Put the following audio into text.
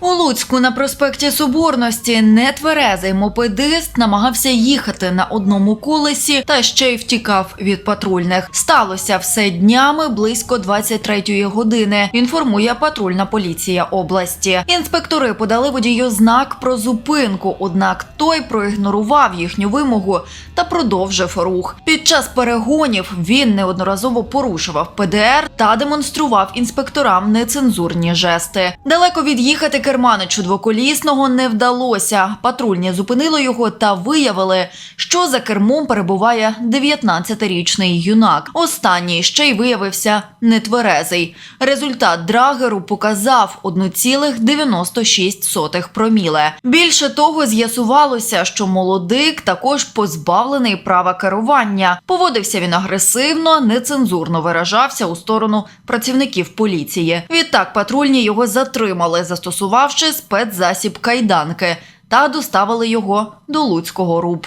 У Луцьку на проспекті Соборності нетверезий мопедист намагався їхати на одному колесі та ще й втікав від патрульних. Сталося все днями близько 23-ї години. Інформує патрульна поліція області. Інспектори подали водію знак про зупинку, однак той проігнорував їхню вимогу та продовжив рух. Під час перегонів він неодноразово порушував ПДР та демонстрував інспекторам нецензурні жести. Далеко від'їхати керманичу двоколісного не вдалося. Патрульні зупинили його та виявили, що за кермом перебуває 19-річний юнак. Останній ще й виявився нетверезий. Результат драгеру показав 1,96 проміле. Більше того, з'ясувалося, що молодик також позбавлений права керування. Поводився він агресивно, нецензурно виражався у сторону працівників поліції. Відтак патрульні його затримали, застосувавши спецзасіб кайданки, та доставили його до Луцького РУП.